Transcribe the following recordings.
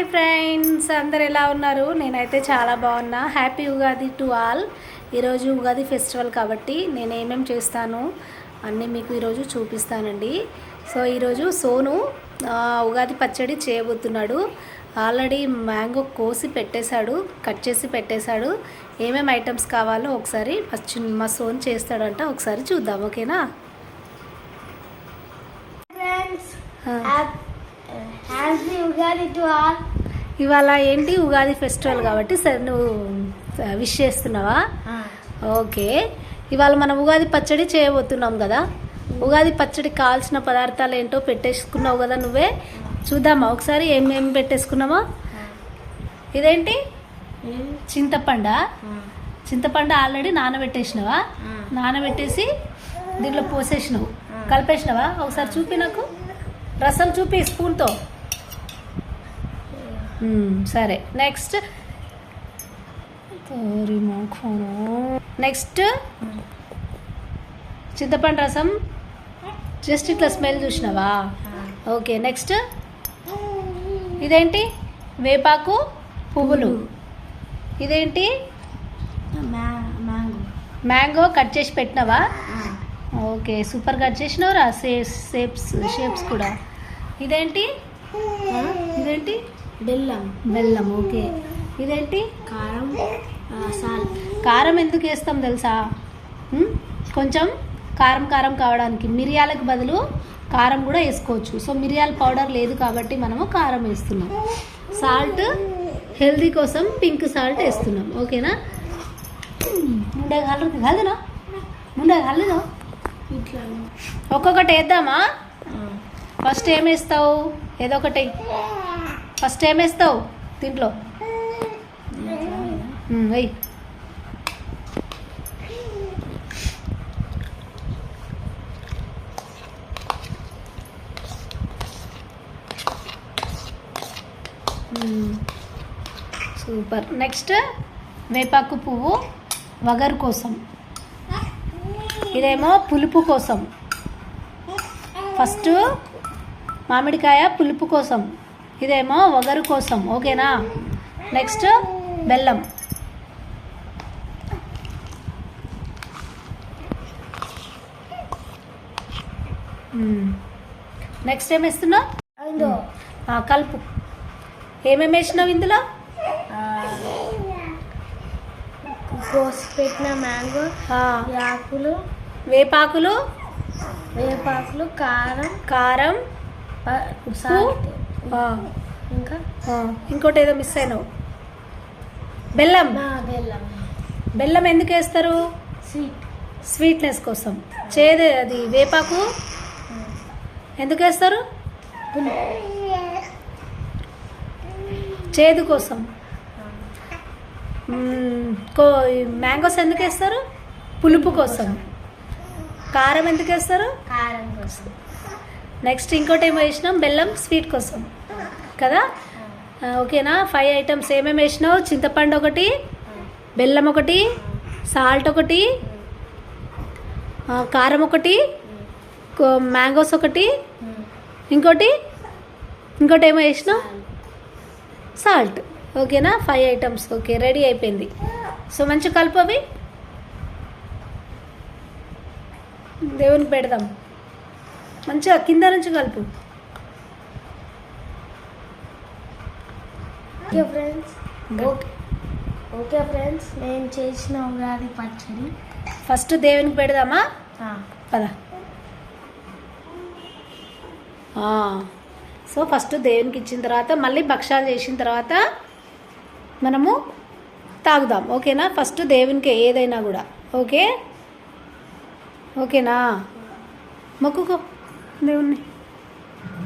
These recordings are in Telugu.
హాయ్ ఫ్రెండ్స్ అందరు ఎలా ఉన్నారు? నేనైతే చాలా బాగున్నా. Happy Ugadi to all. ఈరోజు ఉగాది ఫెస్టివల్ కాబట్టి నేను ఏమేమి చేస్తాను అన్నీ మీకు ఈరోజు చూపిస్తానండి. సో ఈరోజు సోను ఉగాది పచ్చడి చేయబోతున్నాడు. ఆల్రెడీ మ్యాంగో కోసి పెట్టేశాడు కట్ చేసి పెట్టేశాడు. ఏమేమి ఐటమ్స్ కావాలో ఒకసారి చిన్న మా సోన్ చేస్తాడంట ఒకసారి చూద్దాం ఓకేనా? Friends Ugadi to all. ఇవాళ ఏంటి ఉగాది ఫెస్టివల్ కాబట్టి సరే నువ్వు విష్ చేస్తున్నావా? ఓకే. ఇవాళ మనం ఉగాది పచ్చడి చేయబోతున్నాం కదా. ఉగాది పచ్చడి కావాల్సిన పదార్థాలు ఏంటో పెట్టేసుకున్నావు కదా నువ్వే. చూద్దామా? ఒకసారి ఏమేమి పెట్టేసుకున్నావా? ఇదేంటి? చింతపండ. చింతపండు ఆల్రెడీ నానబెట్టేసినావా? నానబెట్టేసి దీంట్లో పోసేసినావు. కలిపేసినావా? ఒకసారి చూపి నాకు. రసం చూపి స్పూన్తో. సరే. నెక్స్ట్ నెక్స్ట్ చింతపండు రసం. జస్ట్ ఇట్లా స్మెల్ చూసినావా? ఓకే నెక్స్ట్ ఇదేంటి? వేపాకు పువ్వులు. ఇదేంటి? మ్యాంగో. కట్ చేసి పెట్టినావా? ఓకే సూపర్ కట్ చేసినావురా. షేప్స్ షేప్స్ కూడా. ఇదేంటి? ఇదేంటి? బెల్లం. బెల్లం ఓకే. ఇదేంటి? కారం సాల్ట్. కారం ఎందుకు వేస్తాం తెలుసా? కొంచెం కారం కారం కావడానికి. మిరియాలకు బదులు కారం కూడా వేసుకోవచ్చు. సో మిరియాల పౌడర్ లేదు కాబట్టి మనము కారం వేస్తున్నాం. సాల్ట్ హెల్దీ కోసం పింక్ సాల్ట్ వేస్తున్నాం. ఓకేనా? ముందే కలదు కలదునా ముందే కలదు ఇట్లా. ఒక్కొక్కటి వేద్దామా? ఫస్ట్ ఏం వేస్తావు? ఏదో ఒకటి. ఫస్ట్ ఏం వేస్తావు? దీంట్లో ఉమ్, వెయ్యి సూపర్. నెక్స్ట్ వేపాకు పువ్వు వగరు కోసం. ఇదేమో పులుపు కోసం. ఫస్ట్ మామిడికాయ పులుపు కోసం. ఇదేమో వగరు కోసం ఓకేనా? నెక్స్ట్ బెల్లం. నెక్స్ట్ ఏం వేస్తున్నావు? కలుపు. ఏమేమి వేసినావు ఇందులో? కోసి పెట్టిన మ్యాంగో ఆకులు వేపాకులు? వేపాకులు కారం కారం సాల్ట్. ఇంకా? ఇంకోటి ఏదో మిస్ అయినావు. బెల్లం. బెల్లం. బెల్లం ఎందుకు వేస్తారు? స్వీట్ స్వీట్నెస్ కోసం. చేదు అది వేపాకు. ఎందుకు వేస్తారు? చేదు కోసం. కో మ్యాంగోస్ ఎందుకు వేస్తారు? పులుపు కోసం. కారం ఎందుకు వేస్తారు? కారం కోసం. నెక్స్ట్ ఇంకోటి ఏమో వేసినాం? బెల్లం స్వీట్ కోసం. కదా? ఓకేనా? ఫైవ్ ఐటమ్స్ ఏమేమి వేసినావు? చింతపండు ఒకటి బెల్లం ఒకటి సాల్ట్ ఒకటి కారం ఒకటి మ్యాంగోస్ ఒకటి. ఇంకోటి? ఇంకోటి ఏమో వేసినావు? సాల్ట్. ఓకేనా? Five items. ఓకే రెడీ అయిపోయింది. సో మంచి కలుపు అవి. దేవునికి పెడదాం. మంచిగా కింద నుంచి కలుపు. Okay friends. ఓకే. ఫ్రెండ్స్ నేను చేసిన ఉగాది పచ్చడి. ఫస్ట్ దేవునికి పెడదామా? పద. సో ఫస్ట్ దేవునికి ఇచ్చిన తర్వాత మళ్ళీ భక్షాలు చేసిన తర్వాత మనము తాగుదాం. ఓకేనా? ఫస్ట్ దేవునికి ఏదైనా కూడా. ఓకే? ఓకేనా? మొక్కుకో. దేవుణ్ణి.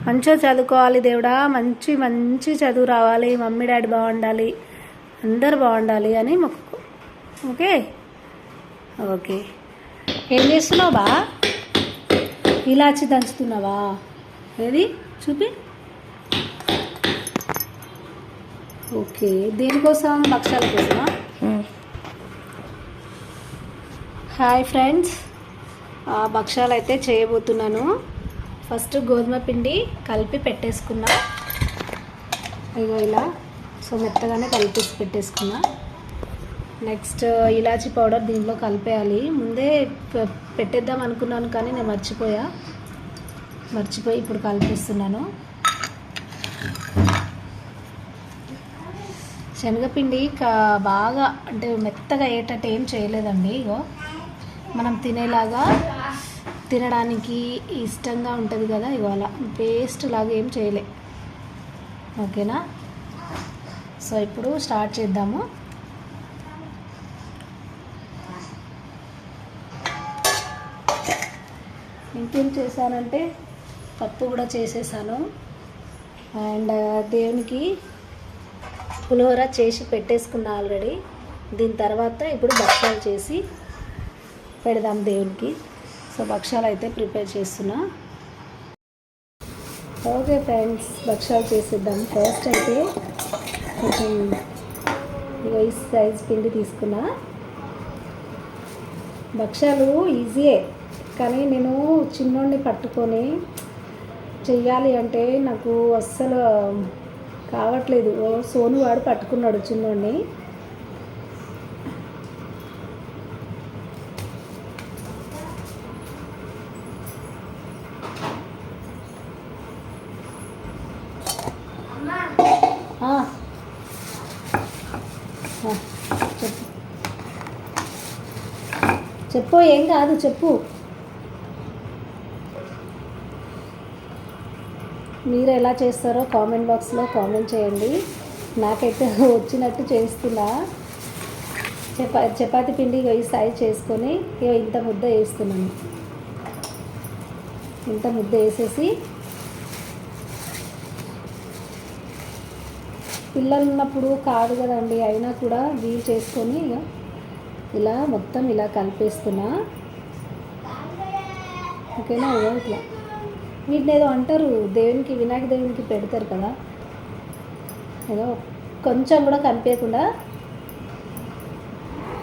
మంచిగా చదువుకోవాలి దేవుడా మంచి మంచి చదువు రావాలి మమ్మీ డాడీ బాగుండాలి అందరు బాగుండాలి అని మొక్కుకో. ఓకే? ఓకే. ఏం చేస్తున్నావు బా? ఇలాచి దంచుతున్నావా? ఏది? చూపి. ఓకే. దేనికోసం? భక్షాల కోసమా? Hi friends. ఆ, భక్షాలు అయితే చేయబోతున్నాను. ఫస్ట్ గోధుమ పిండి కలిపి పెట్టేసుకున్నా ఇగో ఇలా సో మెత్తగానే కలిపేసి పెట్టేసుకున్నా. నెక్స్ట్ ఇలాచీ పౌడర్ దీంట్లో కలిపేయాలి. ముందే పె- పెట్టేద్దాం అనుకున్నాను కానీ నేను మర్చిపోయా. మర్చిపోయి ఇప్పుడు కలిపిస్తున్నాను. శనగపిండి బాగా అంటే మెత్తగా అయ్యేటట్టు ఏం చేయలేదండి ఇగో. మనం తినేలాగా తినడానికి ఇష్టంగా ఉంటుంది కదా ఇవాళ. పేస్ట్ లాగా ఏం చేయలే. ఓకేనా? సో ఇప్పుడు స్టార్ట్ చేద్దాము. ఇంకేం చేశానంటే పప్పు కూడా చేసేసాను. అండ్ దేవునికి పులిహోర చేసి పెట్టేసుకున్నా ఆల్రెడీ. దీని తర్వాత ఇప్పుడు భక్షాలు చేసి పెడదాం దేవునికి. సో భక్ష్యాలు అయితే ప్రిపేర్ చేస్తున్నా. ఓకే ఫ్రెండ్స్ భక్షాలు చేసేద్దాం. ఫస్ట్ అయితే కొంచెం వైస్ ఈ సైజ్ పిండి తీసుకున్నా. భక్షాలు ఈజీయే కానీ నేను చిన్నోడిని పట్టుకొని చెయ్యాలి అంటే నాకు అస్సలు కావట్లేదు. సోను వాడు పట్టుకున్నాడు చిన్నోడిని ఆ. ఆ, చెప్పు చెప్పు ఏం కాదు చెప్పు. మీరు ఎలా చేస్తారో కామెంట్ బాక్స్లో కామెంట్ చేయండి. నాకైతే వచ్చినట్టు చేస్తున్నా. చపా చపాతి పిండి ఇగో ఈ సైజ్ చేసుకొని ఇగో ఇంత ముద్ద వేస్తున్నాను. ఇంత ముద్ద వేసేసి పిల్లలు ఉన్నప్పుడు కాదు కదండి అయినా కూడా వీలు చేసుకొని ఇక ఇలా మొత్తం ఇలా కలిపేస్తున్నా. ఓకేనా? ఇట్లా. వీటిని ఏదో అంటారు దేవునికి వినాయక దేవునికి పెడతారు కదా. ఏదో కొంచెం కూడా కనిపించకుండా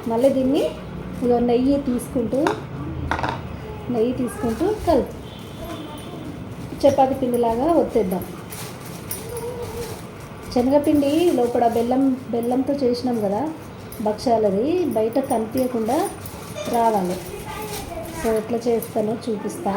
మళ్ళీ దీన్ని ఇగో నెయ్యి తీసుకుంటూ నెయ్యి తీసుకుంటూ కలుపు. చపాతి పిండిలాగా ఒత్తేద్దాం. శనగపిండి లోపల బెల్లం బెల్లంతో చేసినాం కదా. భక్షాలది బయట కనిపించకుండా రావాలి. సో ఎట్లా చేస్తానో చూపిస్తా.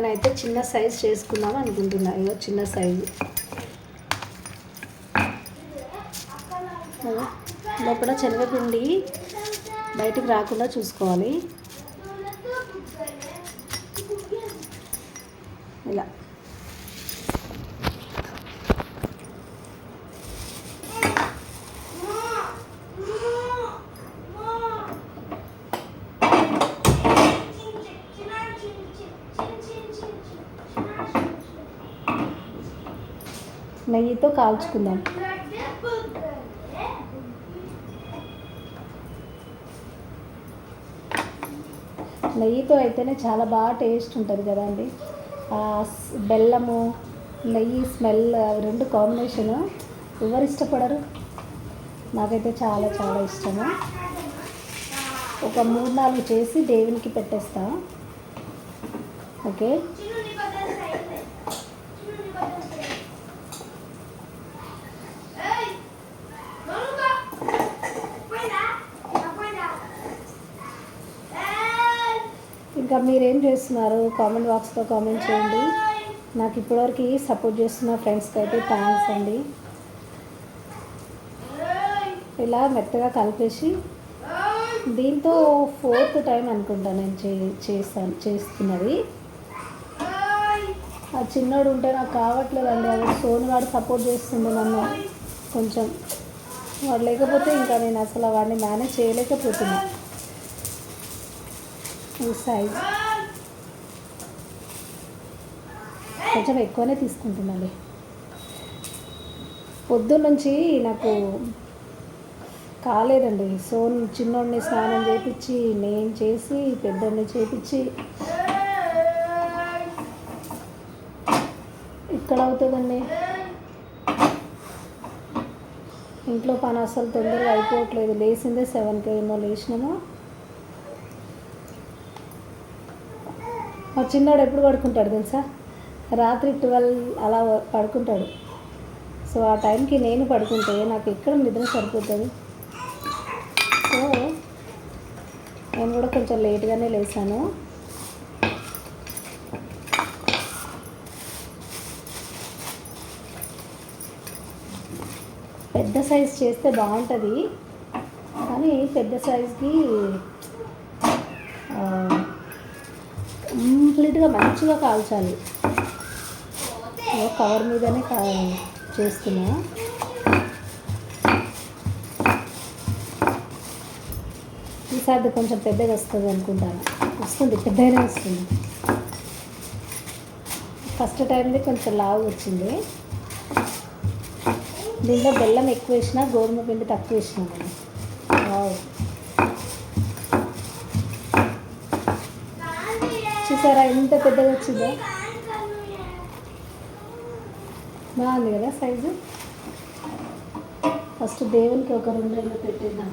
నేనైతే చిన్న సైజ్ చేసుకుందాం అనుకుంటున్నా. ఇగో చిన్న సైజు. లోపల శనగపిండి బయటికి రాకుండా చూసుకోవాలి. ఇలా. నెయ్యితో కాల్చుకుందాం. నెయ్యితో అయితేనే చాలా బాగా టేస్ట్ ఉంటుంది కదండి. బెల్లము నెయ్యి స్మెల్ అవి రెండు కాంబినేషను ఎవరు ఇష్టపడరు? నాకైతే చాలా చాలా ఇష్టము. ఒక మూడు నాలుగు చేసి దేవునికి పెట్టేస్తా. ఓకే? ఇంకా మీరేం చేస్తున్నారు? కామెంట్ బాక్స్లో కామెంట్ చేయండి. నాకు ఇప్పటివరకు సపోర్ట్ చేస్తున్న ఫ్రెండ్స్కి అయితే థ్యాంక్స్ అండి. ఇలా మెత్తగా కలిపేసి దీంతో ఫోర్త్ టైం అనుకుంటా నేను చే చేస్తాను చేస్తున్నది. ఆ చిన్నోడు ఉంటే నాకు కావట్లేదండి. అది సోను వాడు సపోర్ట్ చేస్తుండే నన్ను కొంచెం. వాడు లేకపోతే ఇంకా నేను అసలు వాడిని మేనేజ్ చేయలేకపోతున్నాను ఈ సైజ్ కొంచెం ఎక్కువనే తీసుకుంటున్నాను పొద్దున్నుంచి నాకు కాలేదండి. సో చిన్నోడిని స్నానం చేపించి నేను చేసి పెద్దోడిని చేపించి ఇక్కడ అవుతుందండి ఇంట్లో పని అసలు తొందరగా అయిపోవట్లేదు. లేచిందే సెవెన్కి ఏమో లేచినాము. మా చిన్నోడు ఎప్పుడు పడుకుంటాడు తెలుసా? రాత్రి ట్వెల్వ్ అలా పడుకుంటాడు. సో ఆ టైంకి నేను పడుకుంటే నాకు ఎక్కడ నిద్ర సరిపోతుంది? సో నేను కూడా కొంచెం లేట్గానే లేచాను పెద్ద సైజ్ చేస్తే బాగుంటుంది. కానీ పెద్ద సైజ్కి కంప్లీట్గా మంచిగా కాల్చాలి. కవర్ మీదనే కా చేస్తున్నా. ఈసారి కొంచెం పెద్దగా వస్తుంది అనుకుంటాను. వస్తుంది పెద్దగానే వస్తుంది. ఫస్ట్ టైంది కొంచెం లావు వచ్చింది. దీంట్లో బెల్లం ఎక్కువ వేసినా గోధుమ పిండి తక్కువ వేసినా నేను వావ్. చూసారా? ఎంత పెద్దగా వచ్చిందో? బాగుంది కదా సైజు? ఫస్ట్ దేవునికి ఒక రెండు రెండు పెట్టేద్దాం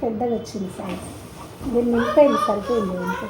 పెద్దగా వచ్చింది సైజ్ దీన్ని నింపైంది సరిపోయింది అంతే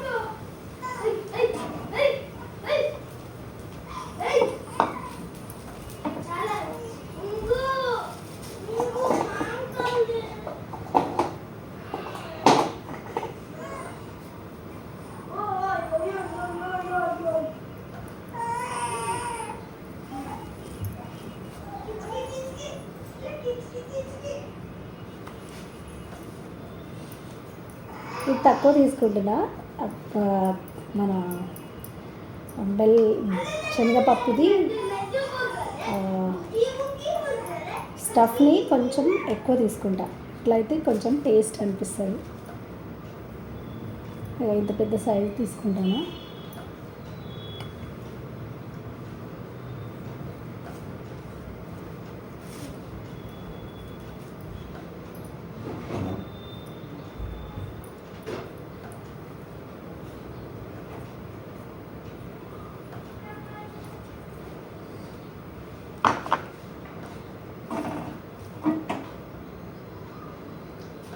ఇది తక్కువ తీసుకుంటున్నా. మన బెల్ శనగపప్పుది స్టఫ్ని కొంచెం ఎక్కువ తీసుకుంటా. ఇట్లయితే కొంచెం టేస్ట్ అనిపిస్తుంది. ఇంత పెద్ద సైజు తీసుకుంటాను?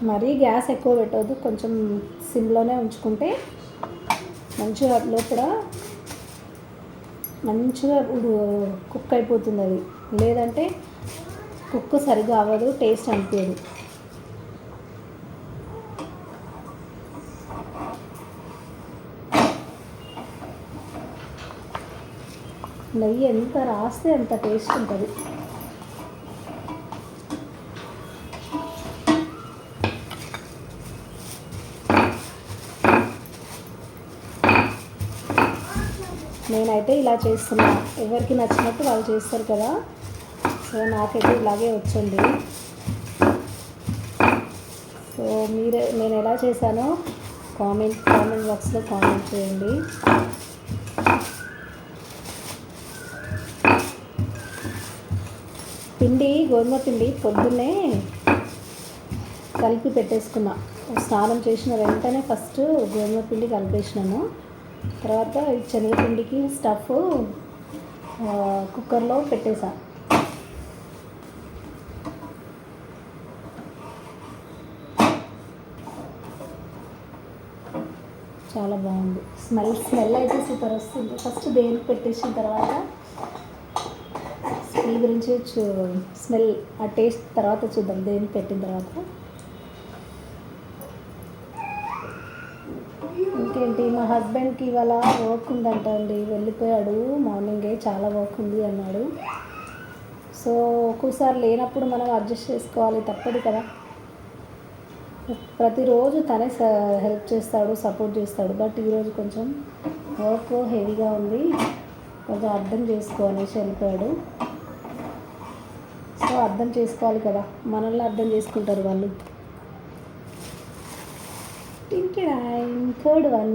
మరీ గ్యాస్ ఎక్కువ పెట్టవద్దు కొంచెం సిమ్లోనే ఉంచుకుంటే మంచిగా లోపల మంచిగా కుక్ అయిపోతుంది అది లేదంటే కుక్ సరిగా అవ్వదు టేస్ట్ అనిపించదు. నెయ్యి ఎంత రాస్తే అంత టేస్ట్ ఉంటుంది. నేనైతే ఇలా చేస్తున్నా. ఎవరికి నచ్చినట్టు వాళ్ళు చేస్తారు కదా. సో నాకైతే ఇలాగే వచ్చండి. సో మీరే నేను ఎలా చేశానో కామెంట్ కామెంట్ బాక్స్లో కామెంట్ చేయండి. పిండి గోధుమ పిండి పొద్దున్నే కలిపి పెట్టేసుకున్నా. స్నానం చేసిన వెంటనే ఫస్ట్ గోధుమ పిండి కలిపేసినాను. తర్వాత శనగపిండికి స్టఫ్ కుక్కర్లో పెట్టేసా. చాలా బాగుంది. స్మెల్ స్మెల్ అయితే సూపర్ వస్తుంది. ఫస్ట్ దేనికి పెట్టేసిన తర్వాత స్మెల్ గురించి చూ స్మెల్ ఆ టేస్ట్ తర్వాత చూద్దాం. దేనికి పెట్టిన తర్వాత. ఏంటి? మా హస్బెండ్కి ఇవాళ వర్క్ ఉందంట అండి వెళ్ళిపోయాడు. మార్నింగే చాలా వర్క్ ఉంది అన్నాడు. సో ఒక్కోసారి లేనప్పుడు మనం అడ్జస్ట్ చేసుకోవాలి. తప్పదు కదా. ప్రతిరోజు తనే హెల్ప్ చేస్తాడు సపోర్ట్ చేస్తాడు. బట్ ఈరోజు కొంచెం వర్క్ హెవీగా ఉంది. కొంచెం అర్థం చేసుకో అనేసి వెళ్ళిపోయాడు. సో అర్థం చేసుకోవాలి కదా. మనల్ని అర్థం చేసుకుంటారు వాళ్ళు. థర్డ్ వన్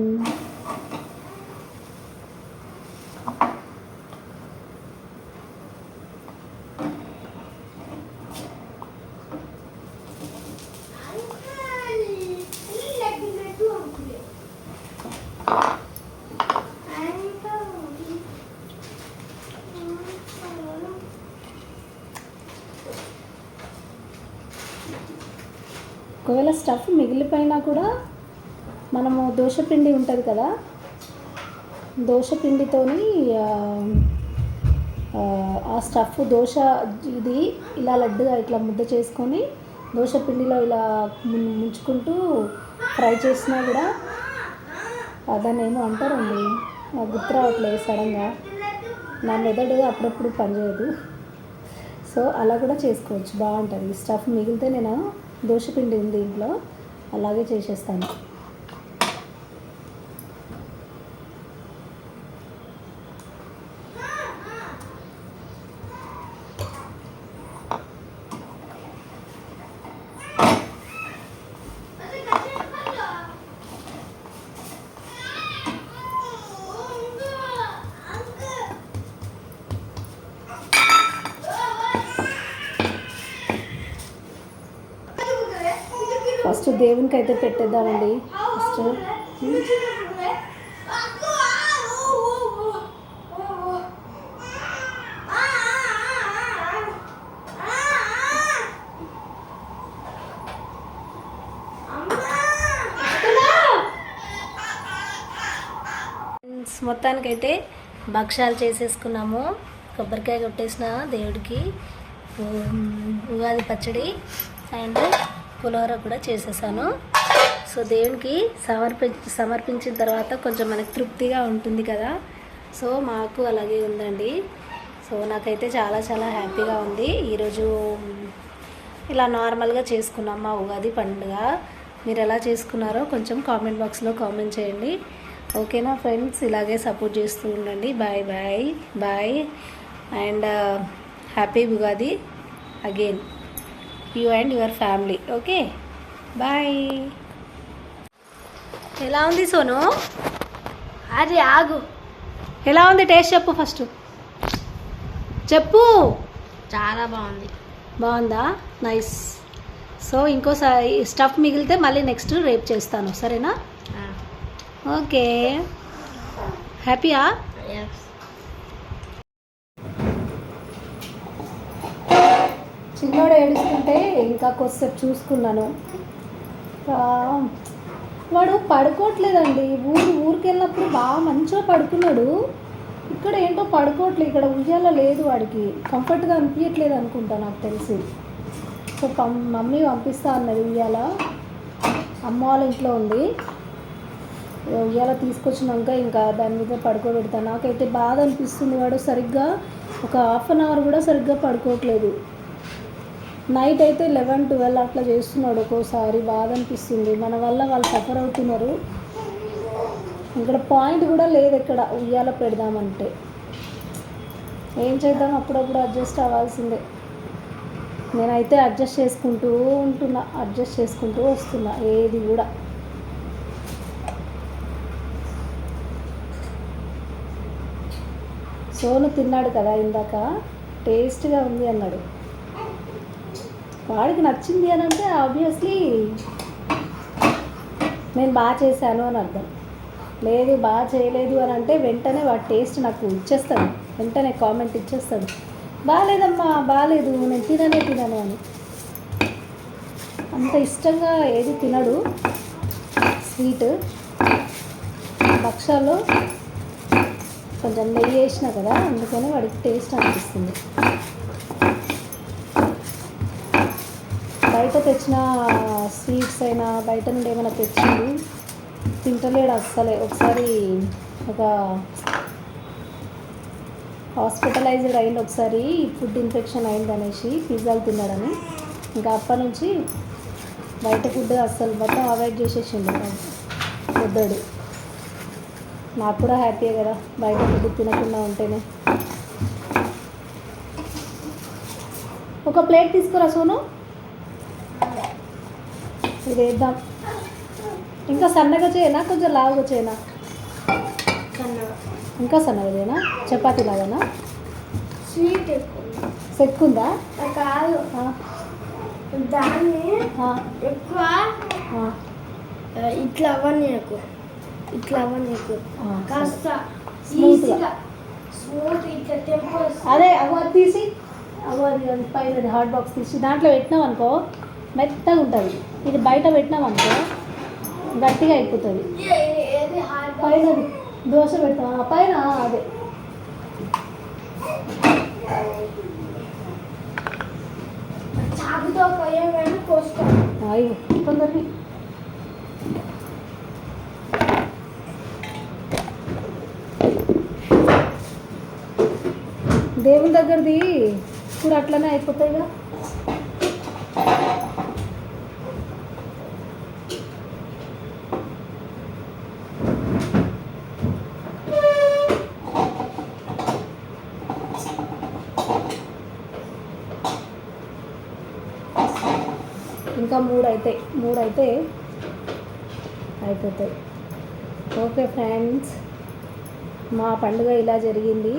ఒకవేళ స్టఫ్ మిగిలిపోయినా కూడా మనము దోశపిండి ఉంటుంది కదా దోశపిండితోని ఆ, స్టఫ్ దోశ ఇది ఇలా లడ్డుగా ఇట్లా ముద్ద చేసుకొని దోశ పిండిలో ఇలా ముంచుకుంటూ ఫ్రై చేసినా కూడా దాన్ని ఏమో అంటారండి నాకు గుర్తు రావట్లేదు సడన్గా. నా మెదడు అప్పుడప్పుడు పనిచేయదు సో అలా కూడా చేసుకోవచ్చు బాగుంటుంది. స్టఫ్ మిగిలితే నేను దోశపిండి ఉంది ఇంట్లో అలాగే చేసేస్తాను. లింక్ అయితే పెట్టేద్దామండి ఫస్ట్. మొత్తానికైతే భక్ష్యాలు చేసేసుకున్నాము. కొబ్బరికాయ కొట్టేసిన దేవుడికి. ఉగాది పచ్చడి. అండ్ పులిహోర కూడా చేసేసాను. సో దేవునికి సమర్పి సమర్పించిన తర్వాత కొంచెం మనకి తృప్తిగా ఉంటుంది కదా. సో మాకు అలాగే ఉందండి. సో నాకైతే చాలా చాలా హ్యాపీగా ఉంది. ఈరోజు ఇలా నార్మల్గా చేసుకున్నాం మా ఉగాది పండుగ. మీరు ఎలా చేసుకున్నారో కొంచెం కామెంట్ బాక్స్లో కామెంట్ చేయండి. ఓకేనా ఫ్రెండ్స్? ఇలాగే సపోర్ట్ చేస్తూ ఉండండి. Bye bye bye. And happy Ugadi again. You and your family okay? Bye. ఎలా ఉంది సోను? అది ఆగు. ఎలా ఉంది టేస్ట్ చెప్పు ఫస్ట్. చెప్పు. చాలా బాగుంది. బాగుందా? నైస్. సో ఇంకోసారి స్టఫ్ మిగిలితే మళ్ళీ నెక్స్ట్ రేపు చేస్తాను సరేనా? ఓకే. హ్యాపీయా? చిన్నోడు ఏడుస్తుంటే ఇంకా కొద్దిసేపు చూసుకున్నాను. వాడు పడుకోవట్లేదండి. ఊరు ఊరికి వెళ్ళినప్పుడు బాగా మంచిగా పడుకున్నాడు. ఇక్కడ ఏంటో పడుకోవట్లేదు ఇక్కడ ఉయ్యాల లేదు వాడికి. కంఫర్ట్గా అనిపించట్లేదు అనుకుంటా నాకు తెలిసి. సో పం మమ్మీ పంపిస్తా అన్నది ఉయ్యాల. అమ్మ వాళ్ళ ఇంట్లో ఉంది. ఉయ్యాల తీసుకొచ్చినాక ఇంకా దాని మీద పడుకోబెడతాను నాకైతే బాధ అనిపిస్తుంది వాడు సరిగ్గా ఒక హాఫ్ అన్ అవర్ కూడా సరిగ్గా పడుకోవట్లేదు. నైట్ అయితే లెవెన్ ట్వెల్వ్ అట్లా చేస్తున్నాడు ఒక్కోసారి బాధ అనిపిస్తుంది. మన వల్ల వాళ్ళు సఫర్ అవుతున్నారు. ఇక్కడ పాయింట్ కూడా లేదు ఇక్కడ ఉయ్యాల పెడదామంటే. ఏం చేద్దాం? అప్పుడప్పుడు అడ్జస్ట్ అవ్వాల్సిందే. నేనైతే అడ్జస్ట్ చేసుకుంటూ ఉంటున్నా. అడ్జస్ట్ చేసుకుంటూ వస్తున్నా ఏది కూడా. సోను తిన్నాడు కదా ఇందాక. టేస్ట్గా ఉంది అన్నాడు. వాడికి నచ్చింది అని అంటే ఆబ్వియస్లీ నేను బాగా చేశాను అని అర్థం. లేదు బాగా చేయలేదు అని అంటే వెంటనే వాడి టేస్ట్ నాకు ఇచ్చేస్తాడు. వెంటనే కామెంట్ ఇచ్చేస్తాడు. బాగాలేదమ్మా బాగాలేదు నేను తిననే తినను అని. అంత ఇష్టంగా ఏది తినడు. స్వీట్ భక్షాల్లో కొంచెం నెయ్యి వేసిన కదా అందుకని వాడికి టేస్ట్ అనిపిస్తుంది. బయట తెచ్చిన స్వీట్స్ అయినా బయట నుండి ఏమైనా తెచ్చింది తింటలేడు అస్సలే. ఒకసారి ఒక హాస్పిటలైజ్డ్ అయింది ఒకసారి ఫుడ్ ఇన్ఫెక్షన్ అయింది అనేసి పిజ్జాలు తిన్నాడని. ఇంకా అప్పటి నుంచి బయట ఫుడ్ అస్సలు మొత్తం అవాయిడ్ చేసేసిండు పెద్దోడు. నాకు కూడా హ్యాపీయే కదా బయట ఫుడ్ తినకుండా ఉంటేనే. ఒక ప్లేట్ తీసుకురా సోను. ఇది వేద్దాం. ఇంకా సన్నగా చేయనా? కొంచెం లావుగా చేయనా? ఇంకా సన్నగా చేయనా? చపాతీ లాగానా? స్వీట్ ఎక్కువ. సెక్కుందా? కాదు. ఆ, దాన్ని ఎక్కువ ఇట్లా అవ్వనీయకు. ఇట్లా అవ్వనీయకు. కాస్త Smooth గా. ఈజీగా. స్మూత్ ఇట్లా టెంపో అదే అవ్వ తీసి అవ్వ పైన హాట్ బాక్స్ తీసి దాంట్లో పెట్టినాం అనుకో మెత్తగా ఉంటుంది ఇది బయట పెట్టినాం అనుకో గట్టిగా అయిపోతుంది. పైన దోశ పెడతాం పైన అదే. అయ్యో దేవుని దగ్గరది ఇప్పుడు అట్లనే అయిపోతాయిగా. ఇంకా మూడు అయితే మూడు అయితే అయిపోతాయి. ఓకే ఫ్రెండ్స్ మా పండుగ ఇలా జరిగింది.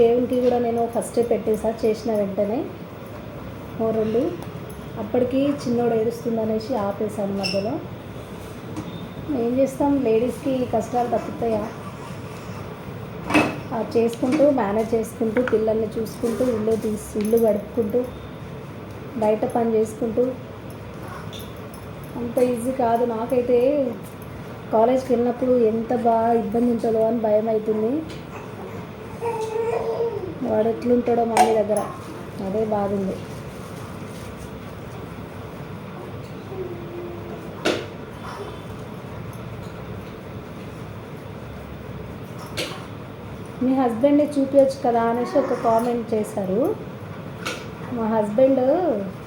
దేవునికి కూడా నేను ఫస్టే పెట్టేసా చేసిన వెంటనే. ఓ రెండు అప్పటికి చిన్నోడు ఏడుస్తుందనేసి ఆపేసాను మధ్యలో. ఏం చేస్తాం లేడీస్కి కష్టాలు తప్పుతాయా? అది చేసుకుంటూ మేనేజ్ చేసుకుంటూ పిల్లల్ని చూసుకుంటూ ఇల్లు తీసి ఇల్లు గడుపుకుంటూ బయట పని చేసుకుంటూ అంత ఈజీ కాదు. నాకైతే కాలేజ్కి వెళ్ళినప్పుడు ఎంత బాగా ఇబ్బంది ఉంటుందో అని భయం అవుతుంది. వాడు ఎట్లుంటాడో మమ్మీ దగ్గర అదే బాగుంది మీ హస్బెండ్ని చూపించచ్చు కదా అనేసి ఒక కామెంట్ చేశారు. మా హస్బెండ్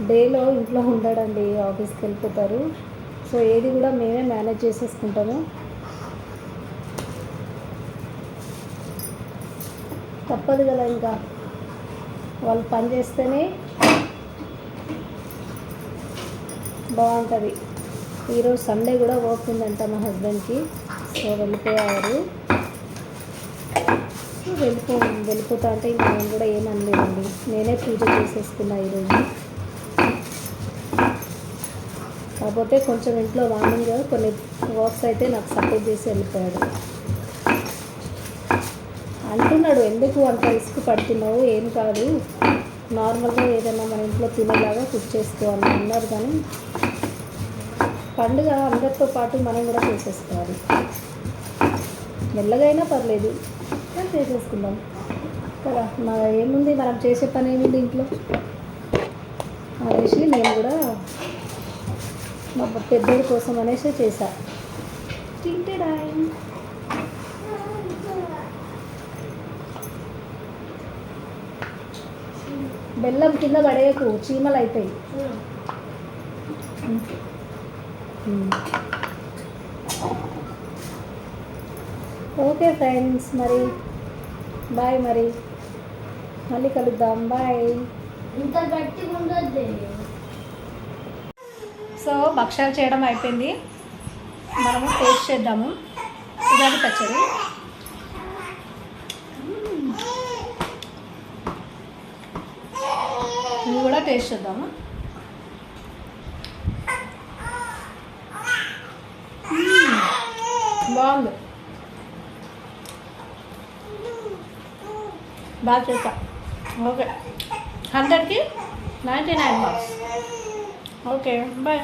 డేలో ఇంట్లో ఉండడండి ఆఫీస్కి వెళ్ళిపోతారు. సో ఏది కూడా మేమే మేనేజ్ చేసేసుకుంటాము. తప్పదు కదా ఇంకా. వాళ్ళు పని చేస్తేనే బాగుంటుంది. ఈరోజు సండే కూడా వర్క్ ఉందంట మా హస్బెండ్కి. సో వెళ్ళిపోయారు. వెళ్ళిపో వెళ్ళిపోతా అంటే ఇంకా నేను కూడా ఏమనలేదండి నేనే పూజ చేసేసుకున్నా ఈరోజు. కాకపోతే కొంచెం ఇంట్లో మార్నింగ్ కొన్ని వర్క్స్ అయితే నాకు సపోర్ట్ చేసి వెళ్ళిపోయాడు. అంటున్నాడు ఎందుకు అంత రిస్క్ పడుతున్నావు? ఏం కాదు. నార్మల్గా ఏదైనా మన ఇంట్లో తినేలాగా కుక్ చేసుకోవాలి అన్నారు కానీ పండుగ అందరితో పాటు మనం కూడా చేసేసుకోవాలి. మెల్లగైనా పర్లేదు. కానీ చేసేసుకుందాం? కదా మా ఏముంది? మనం చేసే పని ఏముంది ఇంట్లో అనేసి నేను కూడా మా పెద్దోడి కోసం అనేసి చేశా. తింటేడాయ్ బెల్లం కింద పడేయకు చీమలు అవుతాయి ఓకే ఫ్రెండ్స్ మరి. బాయ్ మరి. మళ్ళీ కలుద్దాం. బాయ్. ఇంత గట్టిగా ఉండద్దు. సో భక్ష్యాలు చేయడం అయిపోయింది. మనము టేస్ట్ చేద్దాము. ఉగాది పచ్చడి. ఇది కూడా టేస్ట్ చేద్దాము. బాగుంది. బాగా చేస్తా. ఓకే. హండ్రెడ్కి ninety nine marks. Okay bye.